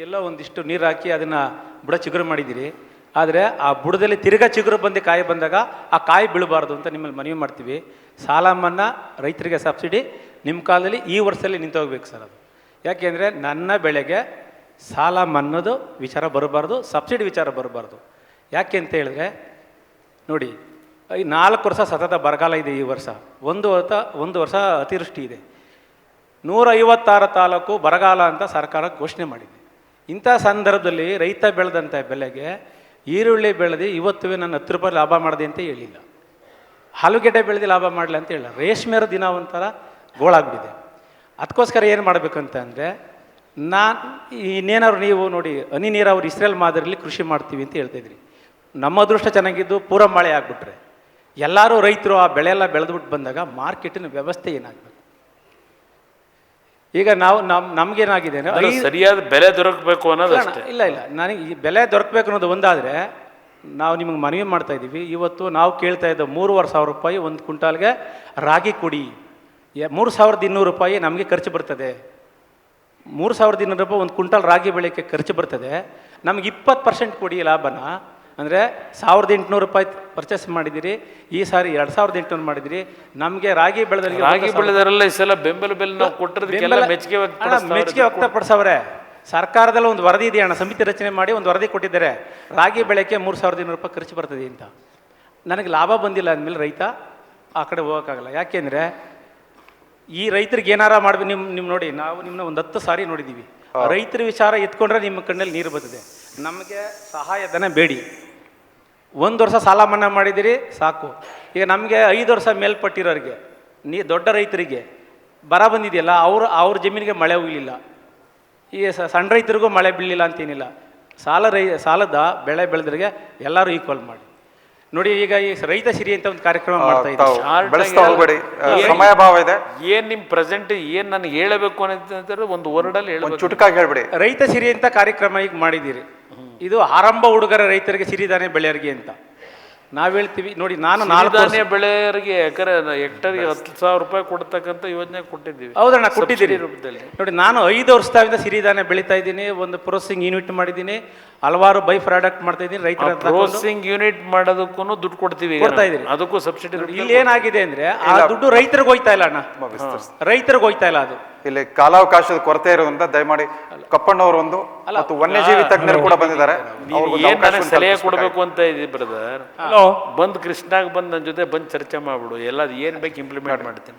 ಎಲ್ಲೋ ಒಂದಿಷ್ಟು ನೀರು ಹಾಕಿ ಅದನ್ನು ಬುಡ ಚಿಗುರು ಮಾಡಿದ್ದೀರಿ. ಆದರೆ ಆ ಬುಡದಲ್ಲಿ ತಿರುಗಾ ಚಿಗುರು ಬಂದು, ಕಾಯಿ ಬಂದಾಗ ಆ ಕಾಯಿ ಬೀಳಬಾರ್ದು ಅಂತ ನಿಮ್ಮಲ್ಲಿ ಮನವಿ ಮಾಡ್ತೀವಿ. ಸಾಲ ಮನ್ನಾ, ರೈತರಿಗೆ ಸಬ್ಸಿಡಿ. ನಿಮ್ಮ ಕಾಲದಲ್ಲಿ ಈ ವರ್ಷದಲ್ಲಿ ನಿಂತೋಗ್ಬೇಕು ಸರ್ ಅದು. ಯಾಕೆಂದರೆ ನನ್ನ ಬೆಳೆಗೆ ಸಾಲ ಮನ್ನೋದು ವಿಚಾರ ಬರಬಾರ್ದು, ಸಬ್ಸಿಡಿ ವಿಚಾರ ಬರಬಾರ್ದು. ಯಾಕೆ ಅಂತ ಹೇಳಿದ್ರೆ, ನೋಡಿ, ಈ ನಾಲ್ಕು ವರ್ಷ ಸತತ ಬರಗಾಲ ಇದೆ ಈ ವರ್ಷ. ಒಂದು ವರ್ಷ ಒಂದು ವರ್ಷ ಅತಿವೃಷ್ಟಿ ಇದೆ. ನೂರ ಐವತ್ತಾರು ತಾಲೂಕು ಬರಗಾಲ ಅಂತ ಸರ್ಕಾರ ಘೋಷಣೆ ಮಾಡಿದೆ. ಇಂಥ ಸಂದರ್ಭದಲ್ಲಿ ರೈತ ಬೆಳೆದಂಥ ಬೆಲೆಗೆ ಈರುಳ್ಳಿ ಬೆಳೆದು ಇವತ್ತು ನಾನು ಹತ್ತು ರೂಪಾಯಿ ಲಾಭ ಮಾಡಿದೆ ಅಂತ ಹೇಳಿಲ್ಲ. ಆಲೂಗೆಡ್ಡೆ ಬೆಳೆದು ಲಾಭ ಮಾಡಲಿ ಅಂತ ಹೇಳಿಲ್ಲ. ರೇಷ್ಮೆರ ದಿನ ಒಂಥರ ಗೋಳಾಗ್ಬಿದೆ ಅದಕ್ಕೋಸ್ಕರ ಏನು ಮಾಡಬೇಕಂತ ಅಂದರೆ, ನಾನು ಇನ್ನೇನಾದ್ರು ನೀವು ನೋಡಿ, ಹನಿ ನೀರಾವರಿ ಇಸ್ರೇಲ್ ಮಾದರಿಲಿ ಕೃಷಿ ಮಾಡ್ತೀವಿ ಅಂತ ಹೇಳ್ತಾಯಿದ್ರಿ ನಮ್ಮ ಅದೃಷ್ಟ ಚೆನ್ನಾಗಿದ್ದು ಪೂರ ಮಳೆ ಆಗಿಬಿಟ್ರೆ. ಎಲ್ಲರೂ ರೈತರು ಆ ಬೆಳೆ ಎಲ್ಲ ಬೆಳೆದ್ಬಿಟ್ಟು ಬಂದಾಗ ಮಾರ್ಕೆಟಿನ ವ್ಯವಸ್ಥೆ ಏನಾಗಬೇಕು? ಈಗ ನಾವು ನಮ್ ನಮ್ಗೇನಾಗಿದೆ ಅಂದ್ರೆ ಐದು- ಸರಿಯಾದ ಬೆಲೆ ದೊರಕಬೇಕು ಅನ್ನೋದು ಇಲ್ಲ ಅಷ್ಟೇ. ಇಲ್ಲ ಇಲ್ಲ. ನನಗೆ ಈ ಬೆಲೆ ದೊರಕಬೇಕು ಅನ್ನೋದು ಒಂದಾದರೆ ನಾವು ನಿಮಗೆ ಮನವಿ ಮಾಡ್ತಾ ಇದ್ದೀವಿ. ಇವತ್ತು ನಾವು ಕೇಳ್ತಾ ಇದ್ದ ಮೂರುವರೆ ಸಾವಿರ ರೂಪಾಯಿ ಒಂದು ಕ್ವಿಂಟಾಲ್ಗೆ ರಾಗಿ ಕೊಡಿ. ಎ- ಮೂರು ಸಾವಿರದ ಇನ್ನೂರು ರೂಪಾಯಿ ನಮಗೆ ಖರ್ಚು ಬರ್ತದೆ. ಮೂರು ಸಾವಿರದ ಇನ್ನೂರು ರೂಪಾಯಿ ಒಂದು ಕ್ವಿಂಟಾಲ್ ರಾಗಿ ಬೆಳೆಯೋಕ್ಕೆ ಖರ್ಚು ಬರ್ತದೆ. ನಮ್ಗೆ ಇಪ್ಪತ್ತು ಪರ್ಸೆಂಟ್ ಕೊಡಿ ಲಾಭನ. ಅಂದರೆ ಸಾವಿರದ ಎಂಟುನೂರು ರೂಪಾಯಿ ಪರ್ಚೇಸ್ ಮಾಡಿದ್ದೀರಿ. ಈ ಸಾರಿ ಎರಡು ಸಾವಿರದ ಎಂಟುನೂರು ಮಾಡಿದಿರಿ ನಮಗೆ ರಾಗಿ ಬೆಳೆದವರಿಗೆ ರಾಗಿ ಬೆಳೆದರೆಲ್ಲ ಈ ಸಲ ಬೆಂಬಲ ಬೆಲೆ ನಾವು ಕೊಟ್ಟಿರೋದಕ್ಕೆಲ್ಲ ಮೆಚ್ಚುಗೆ. ಮೆಚ್ಚುಗೆ ವ್ಯಕ್ತಪಡಿಸವ್ರೆ. ಸರ್ಕಾರದಲ್ಲಿ ಒಂದು ವರದಿ ಇದೆ ಅಣ್ಣ? ಸಮಿತಿ ರಚನೆ ಮಾಡಿ ಒಂದು ವರದಿ ಕೊಟ್ಟಿದ್ದಾರೆ. ರಾಗಿ ಬೆಳೆಗೆ ಮೂರು ಸಾವಿರದ ಇನ್ನೂರು ರೂಪಾಯಿ ಖರ್ಚು ಬರ್ತದೆ ಅಂತ. ನನಗೆ ಲಾಭ ಬಂದಿಲ್ಲ ಅಂದಮೇಲೆ ರೈತ ಆ ಕಡೆ ಹೋಗೋಕ್ಕಾಗಲ್ಲ. ಯಾಕೆಂದರೆ ಈ ರೈತರಿಗೆ ಏನಾರ ಮಾಡ್ಬೇಕು ನಿಮ್ಮ ನಿಮ್ಮ ನೋಡಿ ನಾವು ನಿಮ್ಮನ್ನ ಒಂದು ಹತ್ತು ಸಾರಿ ನೋಡಿದ್ದೀವಿ. ರೈತರ ವಿಚಾರ ಎತ್ಕೊಂಡ್ರೆ ನಿಮ್ಮ ಕಣ್ಣಲ್ಲಿ ನೀರು ಬರ್ತದೆ. ನಮಗೆ ಸಹಾಯಧನ ಬೇಡಿ. ಒಂದು ವರ್ಷ ಸಾಲ ಮನ್ನಾ ಮಾಡಿದಿರಿ ಸಾಕು. ಈಗ ನಮಗೆ ಐದು ವರ್ಷ ಮೇಲ್ಪಟ್ಟಿರೋರಿಗೆ ನೀ ದೊಡ್ಡ ರೈತರಿಗೆ ಬರ ಬಂದಿದೆಯಲ್ಲ ಅವರು ಅವ್ರ ಜಮೀನಿಗೆ ಮಳೆ ಹೋಗಲಿಲ್ಲ ಈ ಸಣ್ಣ ರೈತರಿಗೂ ಮಳೆ ಬೀಳಲಿಲ್ಲ ಅಂತೇನಿಲ್ಲ. ಸಾಲ ರೈ ಸಾಲದ ಬೆಳೆ ಬೆಳೆದ್ರಿಗೆ ಎಲ್ಲರೂ ಈಕ್ವಲ್ ಮಾಡಿ. ನೋಡಿ ಈಗ ಈ ರೈತ ಸಿರಿ ಅಂತ ಒಂದು ಕಾರ್ಯಕ್ರಮ ಮಾಡ್ತಾ ಏನ್- ಸಮಯ ಭಾವ ಇದೆ. ಏನ್ ನಿಮ್ ಪ್ರೆಸೆಂಟ್ ಏನ್ ನನಗೆ ಹೇಳಬೇಕು ಅಂತಂದ್ರೆ ಒಂದು ವರ್ಡ್ ಅಲ್ಲಿ ಚುಟುಕಾಗಿ ಹೇಳ್ಬಿಡಿ. ರೈತ ಸಿರಿ ಅಂತ ಕಾರ್ಯಕ್ರಮ ಈಗ ಮಾಡಿದ್ದೀರಿ. ಇದು ಆರಂಭ ಹುಡುಗರ ರೈತರಿಗೆ ಸಿರಿಧಾನ್ಯ ಬೆಳೆಯರಿಗೆ ಅಂತ. ನಾವು ಹೇಳ್ತೀವಿ ನೋಡಿ ನಾನು ನಾಲ್ಕು ಬೆಳೆಯರಿಗೆ ಸಿರಿಧಾನ್ಯ ಎಕರೆ ಹೆಕ್ಟರ್ಗೆ ಹತ್ತು ಸಾವಿರ ರೂಪಾಯಿ ಕೊಡ್ತಕ್ಕಂಥ ಯೋಜನೆ ಕೊಟ್ಟಿದ್ದೀವಿ. ಹೌದಣ್ಣ ಕೊಟ್ಟಿದ್ದೀರಿ. ಸಬ್ಸಿಡಿ ರೂಪದಲ್ಲಿ. ನೋಡಿ ನಾನು ಐದು ವರ್ಷದಿಂದ ಸಿರಿಧಾನ್ಯ ಬೆಳೀತಾ ಇದ್ದೀನಿ ಒಂದು ಪ್ರೊಸೆಸಿಂಗ್ ಯೂನಿಟ್ ಮಾಡಿದ್ದೀನಿ ಹಲವಾರು ಬೈ ಪ್ರಾಡಕ್ಟ್ ಮಾಡ್ತಾ ಇದ್ದೀನಿ ರೈತರ ಪ್ರೊಸೆಸಿಂಗ್ ಯೂನಿಟ್ ಮಾಡೋದಕ್ಕೂ ದುಡ್ಡು ಕೊಡ್ತೀವಿ ಕೊಡ್ತಾ ಇದ್ದೀನಿ ಅದಕ್ಕೂ ಸಬ್ಸಿಡಿ ಇಲ್ಲಿ ಏನಾಗಿದೆ ಅಂದ್ರೆ ಆ ದುಡ್ಡು ರೈತರಿಗೆ ಹೋಯ್ತಾ ಇಲ್ಲ ಅಣ್ಣ. ರೈತರಿಗೆ ಹೋಯ್ತಾ ಇಲ್ಲ ಅದು. ಇಲ್ಲಿ ಕಾಲಾವಕಾಶದ ಕೊರತೆ ಇರೋದ್ರಿಂದ ದಯಮಾಡಿ ಕಪ್ಪಣ್ಣವರು ಒಂದು ಮತ್ತು ವನ್ಯಜೀವಿ ತಜ್ಞರು ಕೂಡ ಬಂದಿದ್ದಾರೆ. ಏನ್ ನನಗೆ ಸಲಹೆ. ಕೊಡಬೇಕು ಅಂತ ಇದ್ದೀವಿ ಬ್ರದರ್ ಬಂದು ಕೃಷ್ಣಾಗ್ ಬಂದು ನನ್ನ ಜೊತೆ ಬಂದು ಚರ್ಚೆ ಮಾಡ್ಬಿಡು. ಎಲ್ಲ ಏನ್ ಬೇಕು ಇಂಪ್ಲಿಮೆಂಟ್ ಮಾಡ್ತೀನಿ.